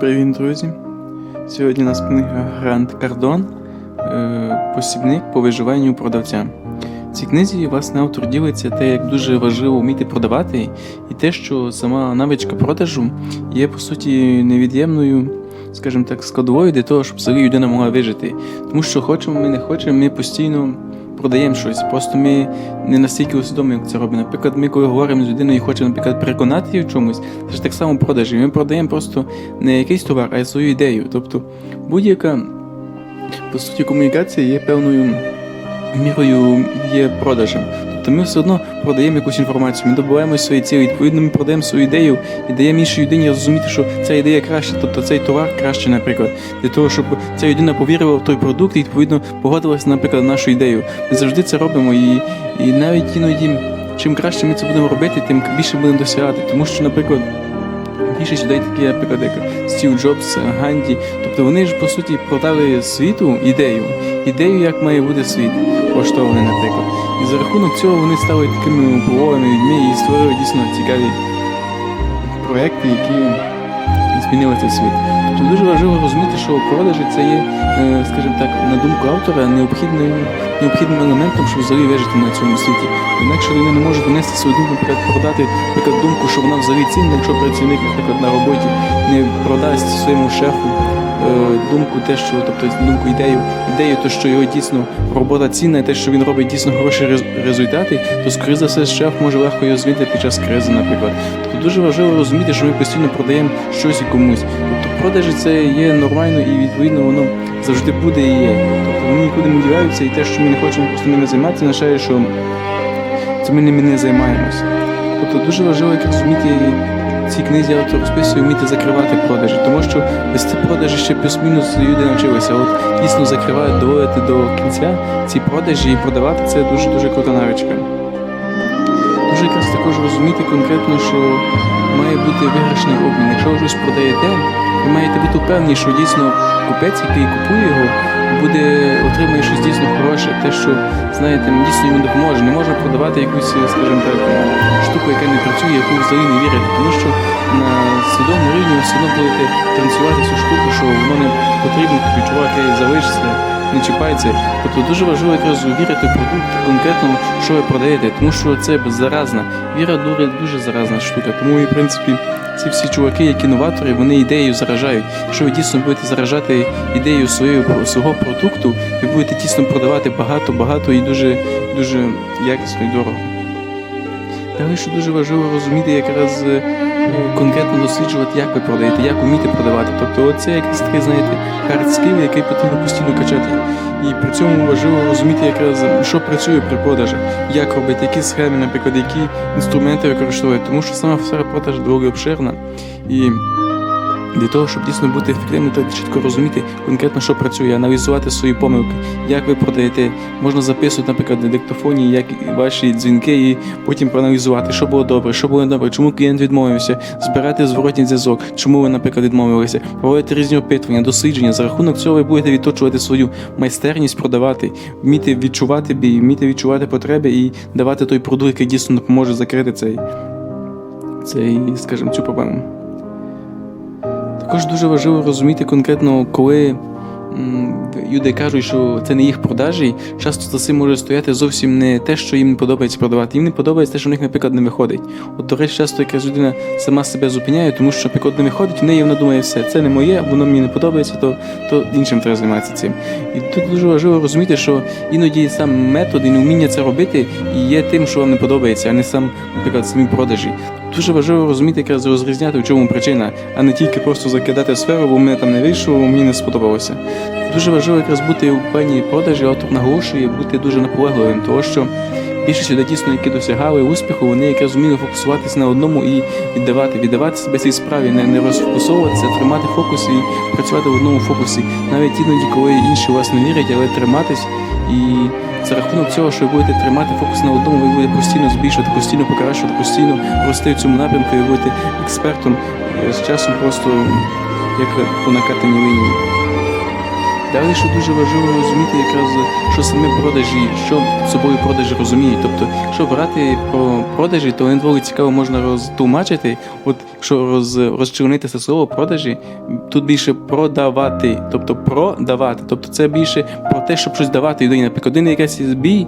Привіт, друзі! Сьогодні у нас книга Гранд Кардон е, Посібник по виживанню продавця. В цій книзі власне автор ділиться те, як дуже важливо вміти продавати, і те, що сама навичка продажу є по суті невід'ємною, скажімо так, складовою для того, щоб взагалі людина могла вижити. Тому що хочемо ми не хочемо, ми постійно продаємо щось. Просто ми не настільки усвідомлюємо, як це робимо. Наприклад, ми коли говоримо з людиною і хочемо, наприклад, переконати її в чомусь, це ж так само продажі. Ми продаємо просто не якийсь товар, а свою ідею. Тобто будь-яка по суті комунікація є певною мірою є продажем. Тобто ми все одно продаємо якусь інформацію, ми добуваємо свої цілі, відповідно, ми продаємо свою ідею і даємо іншій людині розуміти, що ця ідея краща, тобто цей товар краще, наприклад, для того, щоб ця людина повірила в той продукт і відповідно погодилася, наприклад, на нашу ідею. Ми завжди це робимо, і, і навіть іноді, чим краще ми це будемо робити, тим більше будемо досягати. Тому що, наприклад. Більшість людей такі, наприклад, як Стів Джобс, Ганді. Тобто вони ж по суті продали світу ідею, ідею, як має бути світ, влаштований, наприклад. І за рахунок цього вони стали такими впливовими людьми і створили дійсно цікаві проекти, які змінили цей світ. Тобто дуже важливо розуміти, що продажі це є, е, скажімо так, на думку автора, необхідним, необхідним елементом, щоб взагалі вижити на цьому світі. Інакше людина не може донести свою думку, наприклад, продати наприклад, думку, що вона взагалі цінна, якщо працівник, наприклад, на роботі не продасть своєму шефу думку, те, що, тобто думку ідею, ідею, то що його дійсно робота цінна, і те, що він робить дійсно хороші результати, то скоріше за все шеф може легко його звільнити під час кризи, наприклад. Тобто дуже важливо розуміти, що ми постійно продаємо щось і комусь. Тобто продажі це є нормально і відповідно воно завжди буде і є. Тобто вони нікуди не діваються, і те, що ми не хочемо просто ними займатися, означає, що це ми ними не займаємося. Тобто дуже важливо як розуміти в цій книзі автор розписує вміти закривати продажі, тому що вести продажі ще плюс-мінус люди навчилися. От дійсно закривають, доводити до кінця ці продажі і продавати це дуже дуже крута навичка. Дуже якраз також розуміти конкретно, що має бути виграшний обмін. Якщо ви щось продаєте, ви маєте бути впевнені, що дійсно купець, який купує його, буде отримає щось дійсно хороше, те, що знаєте, дійсно йому допоможе. Не можна продавати якусь, скажімо так, штуку, яка не працює, яку взагалі не вірите, тому що на свідомому рівні ви все одно будете транслювати цю штуку, що воно не потрібно, чувак, залишиться, не чіпається. Тобто дуже важливо якраз увірити продукт конкретно, що ви продаєте, тому що це заразна. Віра дуже, дуже заразна штука. Тому і в принципі ці всі чуваки, які новатори, вони ідеєю заражають. Якщо ви дійсно будете заражати ідею своєю свого продукту, ви будете дійсно продавати багато, багато і дуже, дуже якісно і дорого. Далі, що дуже важливо розуміти, якраз е, конкретно досліджувати, як ви продаєте, як вміти продавати. Тобто, це якийсь такий, знаєте, хард який потрібно постійно качати. І при цьому важливо розуміти, якраз що працює при продажах, як робити, які схеми, наприклад, які інструменти використовувати, тому що сама сфера продажу доволі обширна. І для того, щоб дійсно бути ефективним, треба чітко розуміти конкретно, що працює, аналізувати свої помилки, як ви продаєте. Можна записувати, наприклад, на диктофоні, як ваші дзвінки, і потім проаналізувати, що було добре, що було добре, чому клієнт відмовився, збирати зворотній зв'язок, чому ви, наприклад, відмовилися, проводити різні опитування, дослідження. За рахунок цього ви будете відточувати свою майстерність продавати, вміти відчувати бій, вміти відчувати потреби і давати той продукт, який дійсно допоможе закрити цей, цей скажімо, цю проблему. Також дуже важливо розуміти конкретно, коли люди кажуть, що це не їх продажі, часто за цим може стояти зовсім не те, що їм не подобається продавати. Їм не подобається те, що в них, наприклад, не виходить. От, до речі, часто якась людина сама себе зупиняє, тому що, наприклад, не виходить, в неї вона думає, все, це не моє, воно мені не подобається, то, то іншим треба займатися цим. І тут дуже важливо розуміти, що іноді сам метод і неуміння це робити і є тим, що вам не подобається, а не сам, наприклад, самі продажі. Дуже важливо розуміти, якраз розрізняти, в чому причина, а не тільки просто закидати сферу, бо мене там не вийшло, бо мені не сподобалося. Дуже важливо якраз бути у певній продажі, автор наголошує бути дуже наполегливим, тому що більшість людей дійсно, які досягали успіху, вони якраз вміли фокусуватися на одному і віддавати, віддавати себе цій справі, не, не розфокусовуватися, тримати фокус і працювати в одному фокусі. Навіть іноді, коли інші вас не вірять, але триматись і за рахунок цього, що ви будете тримати фокус на одному, ви будете постійно збільшувати, постійно покращувати, постійно рости в цьому напрямку, і будете експертом е, з часом просто як по накатаній лінії. Далі, що дуже важливо розуміти, якраз що саме продажі, що собою продажі розуміють. Тобто, якщо брати про продажі, то доволі цікаво можна розтлумачити. От якщо роз, розчленити це слово продажі, тут більше продавати, тобто продавати. Тобто це більше про те, щоб щось давати людині. Наприклад, один якийсь збій,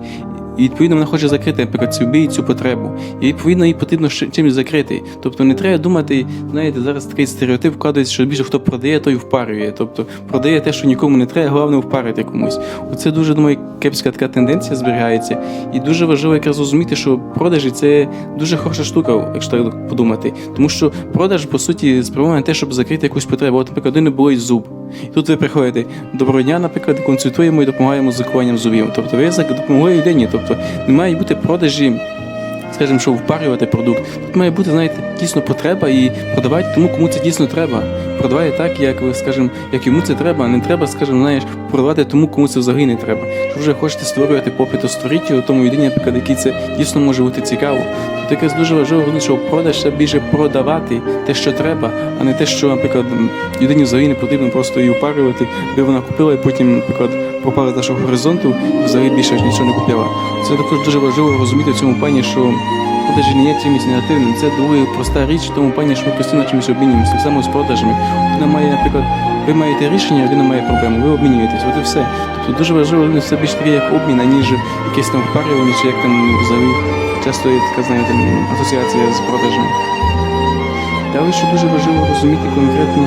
і відповідно вона хоче закрити, наприклад, цю потребу. І відповідно їй потрібно чимось закрити. Тобто не треба думати, знаєте, зараз такий стереотип вкладається, що більше хто продає, той впарює. Тобто продає те, що нікому не треба, головне впарити комусь. Оце дуже думаю, кепська така тенденція зберігається. І дуже важливо якраз зрозуміти, що продажі це дуже хороша штука, якщо так подумати. Тому що продаж, по суті, спрямований на те, щоб закрити якусь потребу. От, наприклад, один болить зуб. І тут ви приходите доброго дня, наприклад, консультуємо і допомагаємо з лікуванням зубів. Тобто ви за допомогою людині. Тобто не має бути продажі, скажімо, що впарювати продукт. Тут має бути, знаєте, дійсно потреба і продавати тому, кому це дійсно треба. Продавай так, як ви, скажімо, як йому це треба, а не треба, скажімо, знаєш, продавати тому, кому це взагалі не треба. Якщо вже хочете створювати попит, то створіть його тому єдині, який це дійсно може бути цікаво. Тут якось дуже важливо, що продаж це більше продавати те, що треба, а не те, що, наприклад, людині взагалі не потрібно просто її впарювати, де вона купила, і потім, наприклад, пропала з нашого горизонту, взагалі більше нічого не купила. Це також дуже важливо розуміти в цьому плані, що продажі не є чимось негативним. Це доволі проста річ в тому плані, що ми постійно чимось обмінюємося. Так само з продажами. Людина має, наприклад, ви маєте рішення, людина має проблему, ви обмінюєтесь, от і все. Тобто дуже важливо, що це більш таке як обмін, аніж якесь там впарювання, чи як там взагалі часто є така, знаєте, асоціація з продажами. Далі, що дуже важливо розуміти конкретно,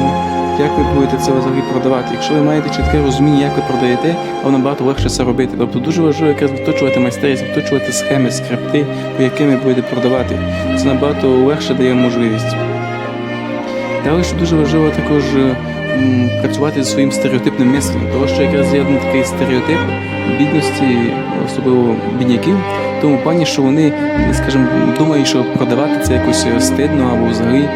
як ви будете це взагалі продавати. Якщо ви маєте чітке розуміння, як ви продаєте, вам набагато легше це робити. Тобто дуже важливо якраз вточувати майстерність, вточувати схеми, скрипти, по яким ви будете продавати. Це набагато легше дає можливість. Далі, що дуже важливо також м, працювати зі своїм стереотипним мисленням, тому що якраз є один такий стереотип бідності, особливо бідняків, в тому плані, що вони, скажімо, думають, що продавати це якось стидно або взагалі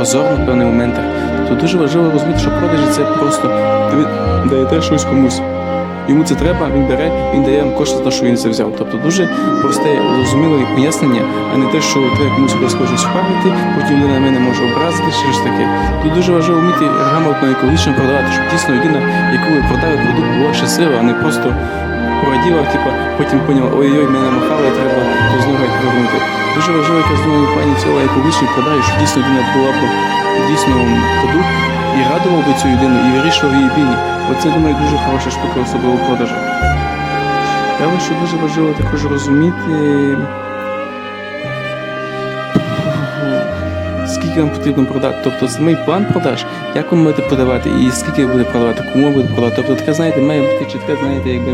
позорно в певних моментах. Тобто дуже важливо розуміти, що продажі це просто ти даєте щось комусь. Йому це треба, він бере, він дає вам кошти за що він це взяв. Тобто дуже просте, зрозуміле пояснення, а не те, що треба комусь розкажуть впарити, потім людина мене може образити, щось таке. Тут дуже важливо вміти грамотно екологічно продавати, щоб дійсно людина, яку ви продали продукт, була щаслива, а не просто пораділа, типу, потім поняла, ой-ой, мене намахали, треба то знову повернути. Дуже важливо, думаю, в плані цього екологічної продажі, щоб дійсно людина була б дійсно продукт і радував би цю людину, і вирішував її біль. Оце, думаю, дуже хороша штука, особливо в продажу. Далі, що дуже важливо також розуміти, скільки вам потрібно продати. Тобто самий план продаж, як ви будете продавати і скільки ви будете продавати, кому будете продавати. Тобто така, знаєте, має бути чітка, знаєте, якби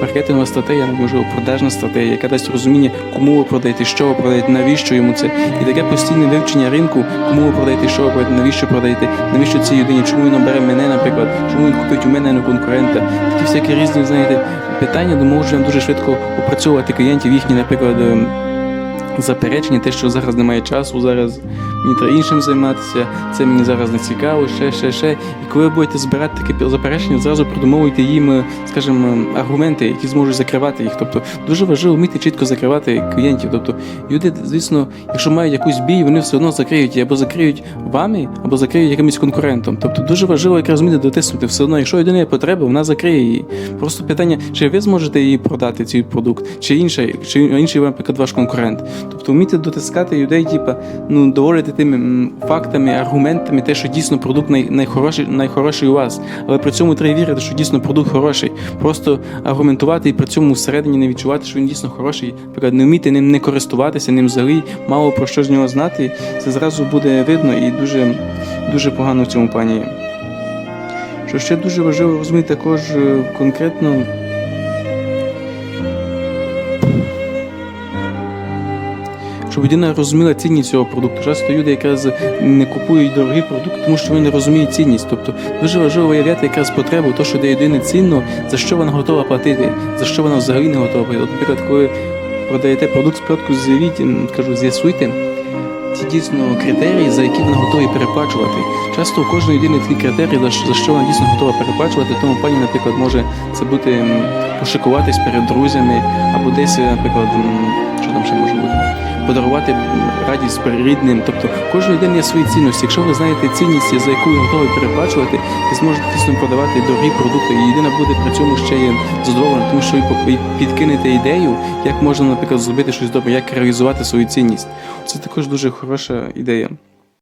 маркетингова стратегія, можливо, продажна стратегія, яка дасть розуміння, кому ви продаєте, що ви продаєте, навіщо йому це. І таке постійне вивчення ринку, кому ви продаєте, що ви продаєте, навіщо продаєте, навіщо цій людині, чому він обере мене, наприклад, чому він купить у мене, не конкурента. Такі всякі різні, знаєте, питання допоможуть вам дуже швидко опрацьовувати клієнтів, їхні, наприклад. ем, заперечення, те, що зараз немає часу, зараз мені треба іншим займатися, це мені зараз не цікаво, ще, ще, ще. І коли ви будете збирати такі заперечення, зразу продумовуйте їм, е, скажімо, аргументи, які зможуть закривати їх. Тобто дуже важливо вміти чітко закривати клієнтів. Тобто люди, звісно, якщо мають якусь бій, вони все одно закриють або закриють вами, або закриють якимось конкурентом. Тобто дуже важливо якраз вміти дотиснути все одно. Якщо людина є потреба, вона закриє її. Просто питання, чи ви зможете її продати цей продукт, чи інший, чи інший, наприклад, ваш конкурент. Тобто вміти дотискати людей, типа, ну доводити тими фактами, аргументами, те, що дійсно продукт най, найхороший, найхороший у вас. Але при цьому треба вірити, що дійсно продукт хороший. Просто аргументувати і при цьому всередині не відчувати, що він дійсно хороший. Наприклад, не вміти ним не користуватися, ним взагалі, мало про що з нього знати. Це зразу буде видно і дуже, дуже погано в цьому плані. Що ще дуже важливо розуміти також е, конкретно. Щоб людина розуміла цінність цього продукту. Часто люди якраз не купують дорогий продукт, тому що вони не розуміють цінність. Тобто дуже важливо виявляти якраз потребу, то, що для людини цінно, за що вона готова платити, за що вона взагалі не готова. От, наприклад, коли продаєте продукт спочатку, з'явіть, кажу, з'ясуйте. Ті дійсно критерії, за які вона готові переплачувати. Часто у кожної людини такі критерії, за що- вона дійсно готова переплачувати. Тому пані, наприклад, може це бути пошикуватись перед друзями, або десь, наприклад, що там ще може подарувати радість рідним. Тобто кожен день є свої цінності. Якщо ви знаєте цінність, за яку ви готові переплачувати, ви зможете дійсно продавати дорогі продукти, і людина буде при цьому ще є задоволена, тому що ви підкинете ідею, як можна, наприклад, зробити щось добре, як реалізувати свою цінність. Це також дуже хороша ідея.